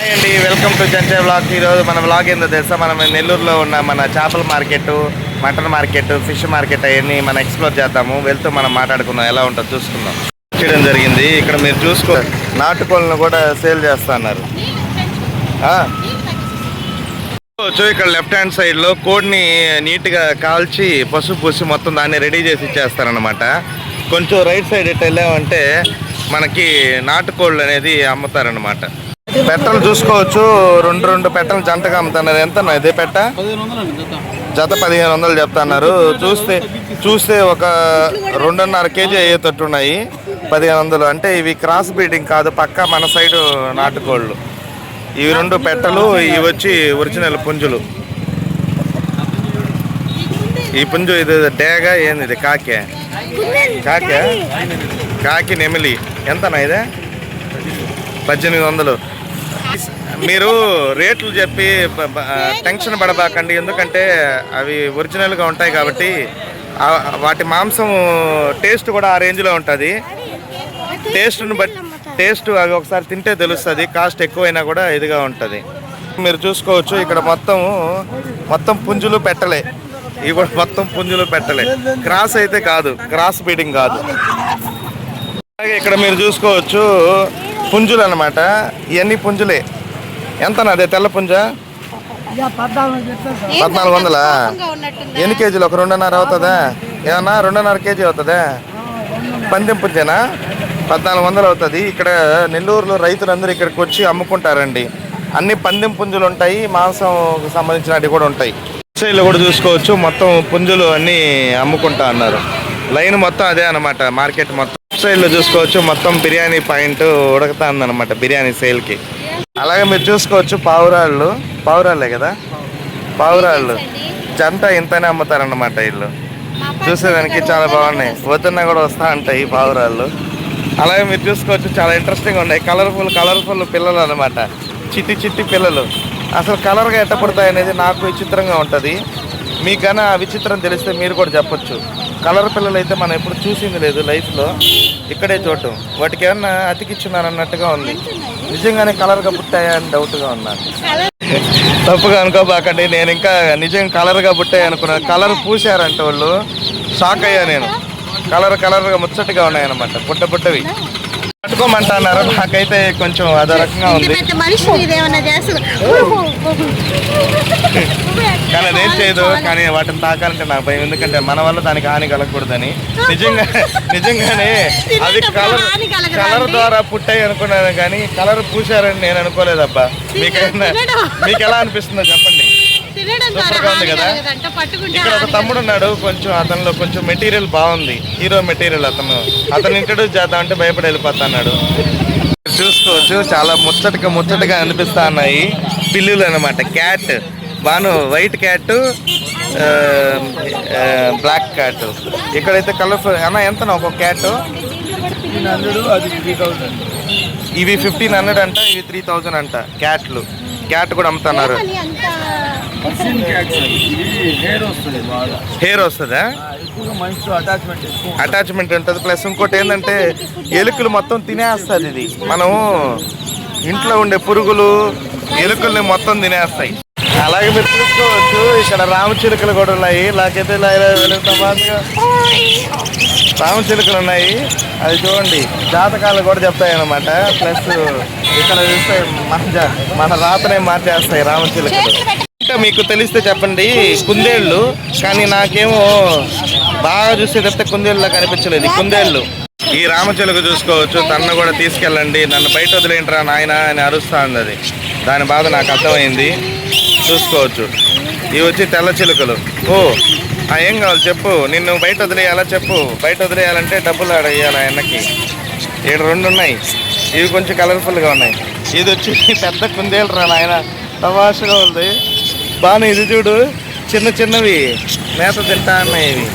అండి welcome to చంచే blog ఈరోజు మన బ్లాగ్ ఏందో తెలుసా? మనం నెల్లూరులో ఉన్న మన చేపల market mutton market fish market అవన్నీ మనం ఎక్స్ప్లోర్ చేద్దాము. వెళ్తూ మనం మాట్లాడుకుందాం. ఎలా ఉంటుందో చూసుకుందాం. చేయడం జరిగింది. ఇక్కడ మీరు చూసుకో నాటుకోళ్ళను కూడా సేల్ చేస్తా అన్నారు సో ఇక్కడ లెఫ్ట్ హ్యాండ్ సైడ్లో కోడిని నీట్గా కాల్చి పసుపు పూసి మొత్తం దాన్ని రెడీ చేసి ఇచ్చేస్తారనమాట కొంచెం రైట్ సైడ్ ఎట్ వెళ్ళామంటే మనకి నాటుకోళ్ళు అనేది అమ్ముతారనమాట పెట్టలు చూసుకోవచ్చు. రెండు రెండు పెట్టలు జంటగా అమ్ముతున్నారు. ఎంత ఇదే పెట్ట? జత పదిహేను వందలు చెప్తున్నారు. చూస్తే చూస్తే ఒక రెండున్నర కేజీ అయ్యేటట్టు ఉన్నాయి. పదిహేను వందలు. అంటే ఇవి క్రాస్ బ్రీడింగ్ కాదు పక్క మన సైడు నాటుకోళ్ళు. ఇవి రెండు పెట్టలు ఇవి వచ్చి ఒరిజినల్ పుంజులు. ఈ పుంజు ఇది డేగా ఏంది ఇది? కాకే. కాకే? కాకి నెమిలి. ఎంతనా ఇదే? పద్దెనిమిది వందలు. మీరు రేట్లు చెప్పి టెన్షన్ పడబాకండి. ఎందుకంటే అవి ఒరిజినల్గా ఉంటాయి కాబట్టి వాటి మాంసం టేస్ట్ కూడా ఆ రేంజ్లో ఉంటుంది. టేస్ట్ను బట్టి టేస్ట్ అవి ఒకసారి తింటే తెలుస్తుంది. కాస్ట్ ఎక్కువైనా కూడా ఇదిగా ఉంటుంది. మీరు చూసుకోవచ్చు ఇక్కడ మొత్తం మొత్తం పుంజులు పెట్టలే. ఇవి కూడా మొత్తం పుంజులు పెట్టలే. క్రాస్ అయితే కాదు. క్రాస్ బీడింగ్ కాదు. అలాగే ఇక్కడ మీరు చూసుకోవచ్చు పుంజులు అనమాట ఇవన్నీ పుంజులే. ఎంత అదే తెల్ల పుంజ? పద్నాలుగు వందలా? ఎన్ని కేజీలు? ఒక రెండున్నర అవుతుందా? ఏమన్నా? రెండున్నర కేజీ అవుతుందా? పందెం పుంజేనా? పద్నాలుగు వందలు అవుతుంది. ఇక్కడ నెల్లూరులో రైతులందరూ ఇక్కడికి వచ్చి అమ్ముకుంటారండి. అన్ని పందెం పుంజులు ఉంటాయి మాంసం సంబంధించినవి కూడా ఉంటాయి. సైడ్లో కూడా చూసుకోవచ్చు. మొత్తం పుంజులు అన్నీ అమ్ముకుంటా అన్నారు. లైన్ మొత్తం అదే అన్నమాట మార్కెట్ మొత్తం. సైడ్లో చూసుకోవచ్చు. మొత్తం బిర్యానీ పాయింట్ ఉడకతా ఉందన్నమాట బిర్యానీ సేల్కి. అలాగే మీరు చూసుకోవచ్చు పావురాళ్ళు. పావురాళ్ళే కదా? పావురాళ్ళు. జంట ఇంతనే అమ్ముతారన్నమాట వీళ్ళు చూసేదానికి చాలా బాగున్నాయి. వద్దన్నా కూడా వస్తా ఉంటాయి ఈ పావురాళ్ళు. అలాగే మీరు చూసుకోవచ్చు చాలా ఇంట్రెస్టింగ్ ఉన్నాయి. కలర్ఫుల్ కలర్ఫుల్ పిల్లలు అనమాట చిట్టి చిట్టి పిల్లలు. అసలు కలర్గా ఎట్ట పడతాయి అనేది నాకు విచిత్రంగా ఉంటుంది. మీకు కానీ ఆ విచిత్రం తెలిస్తే మీరు కూడా చెప్పొచ్చు. కలర్ పిల్లలు అయితే మనం ఎప్పుడు చూసింది లేదు లైఫ్లో. ఇక్కడే చూడటం వాటికి ఏమన్నా అతికిచ్చున్నారన్నట్టుగా ఉంది. నిజంగానే కలర్గా పుట్టాయా అని డౌట్గా ఉన్నాను తప్పుగా అనుకోబాకండి నేను ఇంకా నిజంగా కలర్గా పుట్టాయి అనుకున్నాను కలర్ పూసారంట వాళ్ళు షాక్ అయ్యా నేను. కలర్ కలర్గా ముచ్చటగా ఉన్నాయన్నమాట. పుట్ట పుట్టవి. పట్టుకోమంటున్నారు. నాకైతే కొంచెం అదో రకంగా ఉంది. కానీ అదేం చేయదు కానీ వాటిని తాకాలంటే నాకు భయం. ఎందుకంటే మన వల్ల దానికి హాని కలగకూడదని. నిజంగా నిజంగానే అది కలర్ కలర్? ద్వారా పుట్టాయి అనుకున్నాను కానీ కలర్ పూసారని నేను అనుకోలేదబ్బా. మీకైనా. మీకు ఎలా అనిపిస్తుందో చెప్పండి. తినడం సూపర్ ద్వారా గా ఉంది హాని కదా? కలగదంట, పట్టుకుంటే ఇక్కడ ఒక హాని తమ్ముడు ఉన్నాడు కొంచెం అతనిలో కొంచెం మెటీరియల్ బాగుంది. హీరో మెటీరియల్ అతను. అతను ఇంట్రడ్యూస్ చేద్దామంటే భయపడి వెళ్ళిపోతున్నాడు చూసుకోవచ్చు చాలా ముచ్చటగా ముచ్చటగా అనిపిస్తా ఉన్నాయి. పిల్లులు అనమాట క్యాట్ బాను వైట్ క్యాట్ బ్లాక్ క్యాట్ ఇక్కడైతే కలర్ఫుల్ అన్న ఎంత ఒక క్యాట్ ఇవి ఫిఫ్టీన్ హండ్రెడ్ అంట ఇవి త్రీ థౌజండ్ అంట క్యాట్లు క్యాట్ కూడా అమ్ముతున్నారు. అంత హెయిర్ వస్తుందా? అటాచ్మెంట్ ఉంటుంది. ప్లస్ ఇంకోటి ఏంటంటే ఎలుకలు మొత్తం తినేస్తుంది ఇది. మనము ఇంట్లో ఉండే పురుగులు ఎలుకల్ని మొత్తం తినేస్తాయి. అలాగే మీరు చూసుకోవచ్చు. ఇక్కడ రామచిలుకలు కూడా ఉన్నాయి. లేకపోతే వెలుగుతా రామచిలుకలు ఉన్నాయి. అది చూడండి. జాతకాలు కూడా చెప్తాయి అన్నమాట. ప్లస్ ఇక్కడ చూస్తే మన మన రాతనే మార్చేస్తాయి రామచిలుకలు ఇంకా మీకు తెలిస్తే చెప్పండి కుందేళ్ళు. కానీ నాకేమో బాగా చూస్తే తప్పితే కుందేళ్ళ కనిపించలేదు ఈ కుందేళ్ళు. ఈ రామచిలుక చూసుకోవచ్చు తన్ను కూడా తీసుకెళ్ళండి నన్ను బయట వదిలేంట్రా నాయన అని అరుస్తా ఉంది అది దాని బాధ నాకు అర్థమైంది. చూసుకోవచ్చు. ఇవి వచ్చి తెల్ల చిలుకలు. ఓ ఆ ఏం కావాలి చెప్పు. నిన్ను బయట వదిలేయాలా చెప్పు. బయట వదిలేయాలంటే డబ్బులు ఆడ ఆయనకి ఏడు రెండు ఉన్నాయి. ఇవి కొంచెం కలర్ఫుల్గా ఉన్నాయి. ఇది వచ్చి పెద్ద కుందేలు రా నాయన. తమాషగా ఉంది. బాగానే ఇది చూడు. చిన్న చిన్నవి. మేత తింటా ఉన్నాయి ఇవి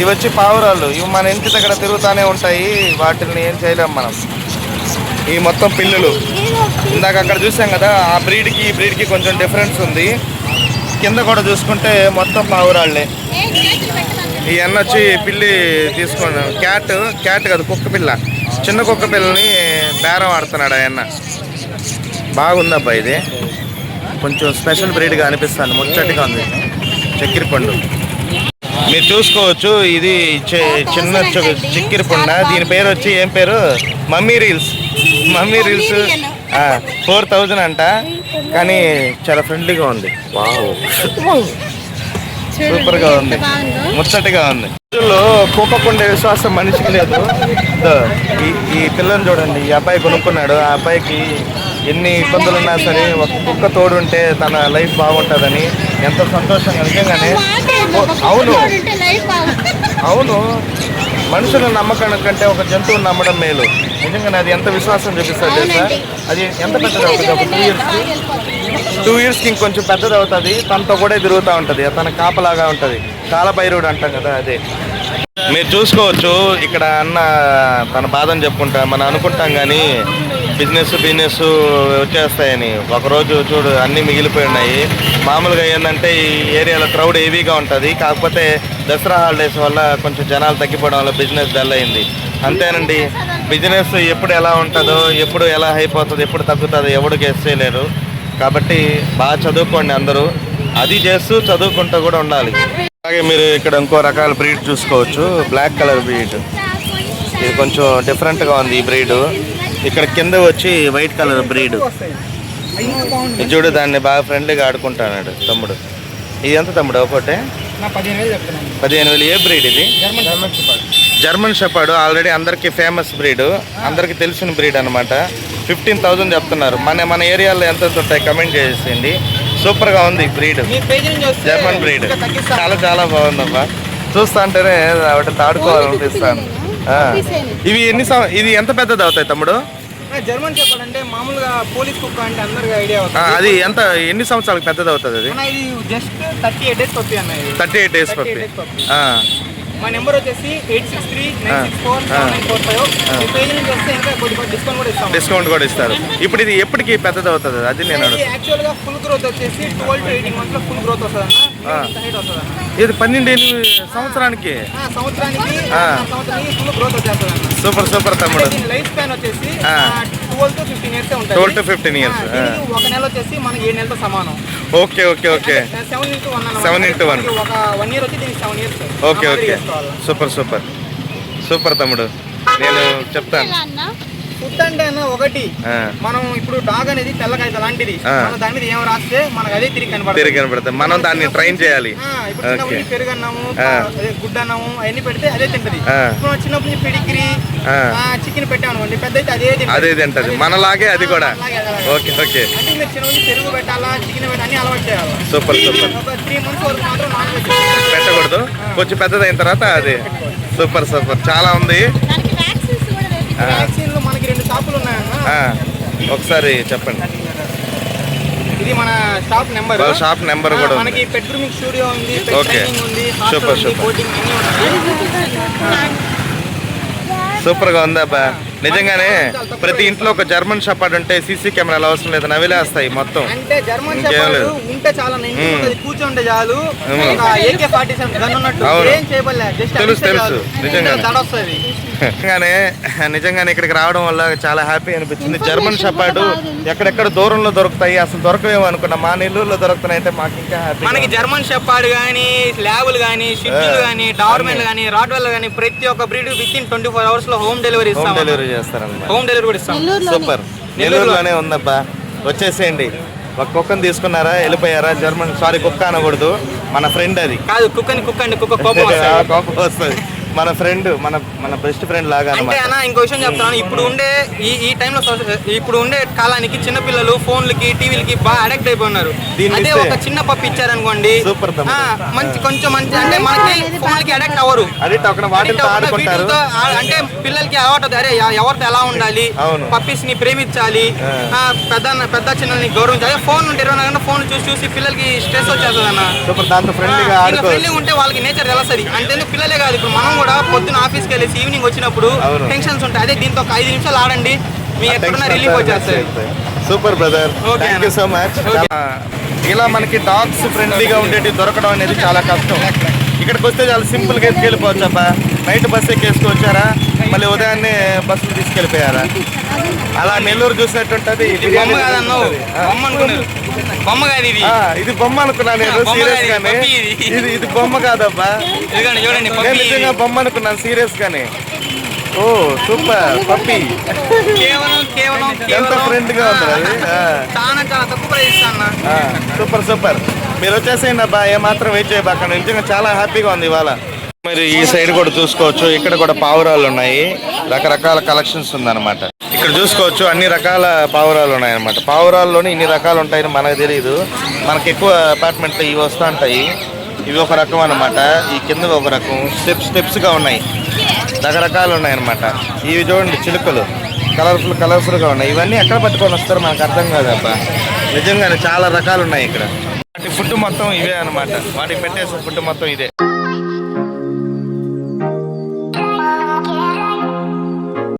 ఇవి వచ్చి పావురాలు ఇవి మన ఇంటి దగ్గర తిరుగుతానే ఉంటాయి. వాటిని ఏం చేయలేం మనం. ఈ మొత్తం పిల్లులు. ఇందాక అక్కడ చూసాం కదా ఆ బ్రీడ్కి ఈ బ్రీడ్కి కొంచెం డిఫరెన్స్ ఉంది. కింద కూడా చూసుకుంటే మొత్తం పావురాళ్ళే. ఈ అన్న వచ్చి పిల్లి తీసుకున్నాం క్యాట్ క్యాట్ కాదు కుక్క పిల్ల. చిన్న కుక్క పిల్లని బేరం ఆడుతున్నాడు ఆ బాగుందబ్బా ఇది. కొంచెం స్పెషల్ బ్రీడ్గా అనిపిస్తుంది. ముచ్చటిగా ఉంది. చక్కెర పండు. మీరు చూసుకోవచ్చు. ఇది చిన్న చక్కెర పండు. దీని పేరు వచ్చి ఏం పేరు? Mummy reels. Mummy reels. Four thousand అంట. కానీ చాలా ఫ్రెండ్లీగా ఉంది. వావ్. సూపర్గా ఉంది. ముచ్చటగా ఉంది. రోజుల్లో కోపకుండే విశ్వాసం మనిషికి లేదు. ఈ పిల్లని చూడండి. ఈ అబ్బాయి కొనుక్కున్నాడు. ఆ అబ్బాయికి ఎన్ని ఇబ్బందులు ఉన్నా సరే ఒక కుక్క తోడుంటే తన లైఫ్ బాగుంటుందని ఎంతో సంతోషంగా నిజంగానే అవును. అవును. మనుషుల నమ్మకం కంటే ఒక జంతువుని నమ్మడం మేలు. నిజంగానే అది ఎంత విశ్వాసం చూపిస్తుంది తెలుసా? అది ఎంత పెద్దది అవుతుంది ఒక టూ ఇయర్స్కి టూ ఇయర్స్కి ఇంకొంచెం పెద్దది అవుతుంది తనతో కూడా తిరుగుతూ ఉంటుంది. తన కాపలాగా ఉంటుంది. కాలభైరుడు అంటాం కదా అదే. మీరు చూసుకోవచ్చు. ఇక్కడ అన్న తన బాధను చెప్పుకుంటా మనం అనుకుంటాం కానీ బిజినెస్ బిజినెస్ వచ్చేస్తాయని. ఒకరోజు చూడు అన్నీ మిగిలిపోయి ఉన్నాయి మామూలుగా ఏంటంటే ఈ ఏరియాలో క్రౌడ్ హెవీగా ఉంటుంది. కాకపోతే దసరా హాలిడేస్ వల్ల కొంచెం జనాలు తగ్గిపోవడం వల్ల బిజినెస్ డల్ అయింది. అంతేనండి. బిజినెస్ ఎప్పుడు ఎలా ఉంటుందో ఎప్పుడు ఎలా అయిపోతుంది ఎప్పుడు తగ్గుతుందో ఎవడు గెస్ చేయలేరు. కాబట్టి బాగా చదువుకోండి అందరూ. అది చేస్తూ చదువుకుంటూ కూడా ఉండాలి. అలాగే మీరు ఇక్కడ ఇంకో రకాల బ్రీడ్ చూసుకోవచ్చు. Black colour breed. ఇది కొంచెం డిఫరెంట్గా ఉంది ఈ బ్రీడ్. ఇక్కడ కింద వచ్చి వైట్ కలర్ బ్రీడ్. ఇది చూడు దాన్ని బాగా ఫ్రెండ్లీగా ఆడుకుంటాడు తమ్ముడు. ఇది ఎంత తమ్ముడు ఒకటే నా పదిహేను వేలు ఏ బ్రీడ్ ఇది? German shepherd. ఆల్రెడీ అందరికీ ఫేమస్ బ్రీడ్. అందరికీ తెలిసిన బ్రీడ్ అనమాట ఫిఫ్టీన్ థౌజండ్ చెప్తున్నారు. మన మన ఏరియాలో ఎంత ఉంటాయి కమెంట్ చేసేయండి. సూపర్గా ఉంది బ్రీడ్. German breed. చాలా చాలా బాగుందమ్మా చూస్తా అంటేనే ఒకటి తాడుకోవాలనిపిస్తాను. ఇవి ఎన్ని ఇది ఎంత పెద్దది అవుతాయి తమ్ముడు? ఆ, జర్మన్ చెప్పాలంటే మామూలుగా పోలీస్ కుక్క అంటే అందరికి ఐడియా అది ఎంత ఎన్ని సంవత్సరాలకు పెద్దది అవుతుంది అది? Just thirty eight days puppy అన్న ఇది. Thirty eight days 38 puppy. మా నెంబర్ వచ్చేసి eight six three nine six four. Nine four five. Page నుంచి వస్తే ఇంకా కొద్దిగా డిస్కౌంట్ కూడా ఇస్తాం. డిస్కౌంట్ కూడా ఇస్తారు. ఇప్పుడు ఇది ఎప్పటికి పెద్దది అవుతుంది? అది నేను ఇది అడుగుతాను యాక్చువల్గా ఫుల్ గ్రోత్ వచ్చేసి ట్వెల్వ్ టు ఎయిటీన్ మంత్స్లో ఫుల్ గ్రోత్ వస్తుంది. అన్న వస్తుంది ఇది పన్నెండు సంవత్సరానికి? సంవత్సరానికి సంవత్సరానికి ఫుల్ గ్రోత్ వచ్చేస్తుంది సూపర్ సూపర్ తమ్ముడు. లైఫ్ స్పాన్ వచ్చేసి. ట్వెల్వ్ టు ఫిఫ్టీన్ ఇయర్స్ ఉంటుంది 12 to 15 years, ఆ, ఆ. దీనికి ఒక నెల వచ్చేసి మనకి ఏడు నెలతో సమానం. Okay okay okay seven into one Seven into one. ఒక వన్ ఇయర్ వచ్చి దీనికి seven years okay okay super super super తమ్ముడు. నేను చెప్తాను. ఫుడ్ అంటే అన్న ఒకటి. మనం ఇప్పుడు డాగ్ అనేది తెల్లకాయ లాంటిది. మనం దాని మీద ఏం రాస్తే మనకు అదే తిరిగి కనబడుతుంది తిరిగి కనబడుతుంది మనం దాన్ని ట్రైన్ చేయాలి. పెరుగు అన్నాము గుడ్డ అన్నాము అవన్నీ పెడితే అదే తింటది. ఇప్పుడు చిన్నప్పుడు పెడిగ్రీ ఆ. చికెన్ పెట్టాం అనుకోండి పెద్ద అయితే అదే తింటది. అదే తింటది. మనలాగే అది కూడా. Okay okay. అంటే మీరు చిన్నప్పుడు పెరుగు పెట్టాలా చికెన్ పెట్టాలా అన్ని అలవాటు చేయాలి? Super super. త్రీ మంత్స్ వరకు మాత్రం నాన్ వెజ్ పెట్టకూడదు. కొంచెం పెద్దదైన తర్వాత అది. Super super. చాలా ఉంది. వ్యాక్సిన్లో మనకి రెండు షాపులు ఉన్నాయన్న ఆ, ఒకసారి చెప్పండి. ఇది మన షాప్ నెంబర్ షాప్ నెంబర్ కూడా మనకి పెట్ గ్రూమింగ్ స్టూడియో ఉంది ఓకే. Super, super. కోచింగ్ అన్ని ఉన్నాయి. సూపర్గా ఉంది అబ్బా? నిజంగానే ప్రతి ఇంట్లో ఒక జర్మన్ షెపర్డ్ ఉంటే సీసీ కెమెరాలు అవసరం లేదు నవిలేస్తాయి మొత్తం. అంటే జర్మన్ లేదు. ఉంటే చాలా కూర్చుంటే చాలు. ఏకే ఫార్టీ గన్ ఉన్నట్టు. ఏం చేయబడలే తెలుసు, తెలుసు. వస్తుంది. నిజంగానే నిజంగానే ఇక్కడికి రావడం వల్ల చాలా హ్యాపీ అనిపించింది. జర్మన్ షెపర్డ్ ఎక్కడెక్కడ దూరంలో దొరుకుతాయి అసలు దొరకవేమో అనుకున్నా. మా నెల్లూరులో దొరుకుతున్నాయంటే మాకు ఇంకా హ్యాపీ మనకి జర్మన్ షెపర్డ్ కానీ ల్యాబులు కానీ షిడ్యూల్. కానీ డార్మెన్ కానీ రాడ్వెల్ కానీ ప్రతి ఒక్క breed with in twenty four అవర్స్లో హోమ్ డెలివరీ హోమ్ ఇస్తాం డెలివరీ చేస్తారన్నమాట. హోమ్ డెలివరీ కూడా ఇస్తాం. నెల్లూరులోనే. సూపర్. నెల్లూరులోనే. ఉందబ్బా. వచ్చేసేయండి. ఒక కుక్కను తీసుకున్నారా? వెళ్ళిపోయారా? జర్మన్ సారీ కుక్క అనకూడదు. మన ఫ్రెండ్ అది. కాదు కుక్ అని కుక్ అండి కుక్క కోపం కోపం వస్తుంది. మన ఫ్రెండ్ మన మన బెస్ట్ ఫ్రెండ్ లాగా అంటే అన్న ఇంకో విషయం చెప్తాను ఇప్పుడు ఉండే ఈ ఈ టైంలో ఇప్పుడు ఉండే కాలానికి చిన్నపిల్లలు ఫోన్లకి టీవీలకి బాగా అడిక్ట్ అయిపోయినారు. అదే ఒక చిన్న పప్పు ఇచ్చారనుకోండి సూపర్ మంచి కొంచెం మంచి అంటే మనకి ఫోన్లకి అడిక్ట్ అవ్వరు. వాటితో ఆడుకుంటారు. అంటే పిల్లలకి అలవాటు. అరే ఎవరితో ఎలా ఉండాలి. పప్పీస్ని ప్రేమించాలి. పెద్ద పెద్ద చిన్నని గౌరవించాలి. ఫోన్ ఉంటే ఇరవై నాలుగు ఫోన్ చూసి చూసి పిల్లలకి స్ట్రెస్ వచ్చేస్తుంది అన్న సూపర్ దాంతో ఫ్రెండ్లీగా ఉంటే వాళ్ళకి నేచర్ తెలుస్తుంది. అంతేందుకు పిల్లలే కాదు ఇప్పుడు మనం కూడా పొద్దున ఆఫీస్కి వెళ్ళేసి ఈవినింగ్ వచ్చినప్పుడు. టెన్షన్స్ ఉంటాయి. అదే దీంతో ఒక ఐదు నిమిషాలు ఆడండి. మీ ఎక్కడున్న రిలీఫ్ వచ్చేస్తుంది super brother thank you. So much. ఇలా మనకి డాగ్స్ ఫ్రెండ్లీగా ఉండేవి దొరకడం అనేది చాలా కష్టం. ఇక ఇక్కడికి వస్తే చాలా సింపుల్గా ఎత్తుకెళ్ళిపోవచ్చు అబ్బా. నైట్ బస్ ఎక్కేసుకు వచ్చారా మళ్ళీ ఉదయాన్నే బస్సులు తీసుకెళ్ళిపోయారా? అలా నెల్లూరు చూసినట్టుంటది ఇది బొమ్మ కాదన్నావు. బొమ్మ అనుకున్నారు బొమ్మ కాదు ఇది. బొమ్మ అనుకున్నా నేను సీరియస్ గానే. ఇది. ఇది బొమ్మ కాదబ్బా. చూడండి నేను నిజంగా బొమ్మ అనుకున్నాను సీరియస్ గానే. ఓ సూపర్ పప్పి. కేవలం కేవలం ఎంత ఫ్రెండ్గా ఉంది అది ఆ. చాలా చాలా తక్కువ ప్రైస్ అన్న. ఆ, సూపర్ సూపర్. మీరు వచ్చేసేయండి అబ్బా ఏమాత్రం వెయిట్ చేయబాకండి. నిజంగా చాలా హ్యాపీగా ఉంది ఇవాళ. మరి ఈ సైడ్ కూడా చూసుకోవచ్చు. ఇక్కడ కూడా పావురాలు ఉన్నాయి. రకరకాల కలెక్షన్స్ ఉందన్నమాట. ఇక్కడ చూసుకోవచ్చు. అన్ని రకాల పావురాలు ఉన్నాయన్నమాట. పావురాల్లోనే ఇన్ని రకాలు ఉంటాయని మనకు తెలియదు మనకి ఎక్కువ అపార్ట్మెంట్లో ఇవి వస్తూ ఉంటాయి. ఇవి ఒక రకం అన్నమాట. ఈ కింద ఒక రకం. స్టెప్స్ స్టెప్స్గా ఉన్నాయి. రకరకాలు ఉన్నాయన్నమాట. ఇవి చూడండి చిలుకలు. కలర్ఫుల్ కలర్ఫుల్గా ఉన్నాయి. ఇవన్నీ ఎక్కడ పట్టుకొని వస్తారో మనకు అర్థం కాదబ్బా. నిజంగానే చాలా రకాలు ఉన్నాయి ఇక్కడ. వాటి ఫుడ్ మొత్తం ఇవే అన్నమాట. వాటికి పెట్టేసిన ఫుడ్ మొత్తం ఇదే.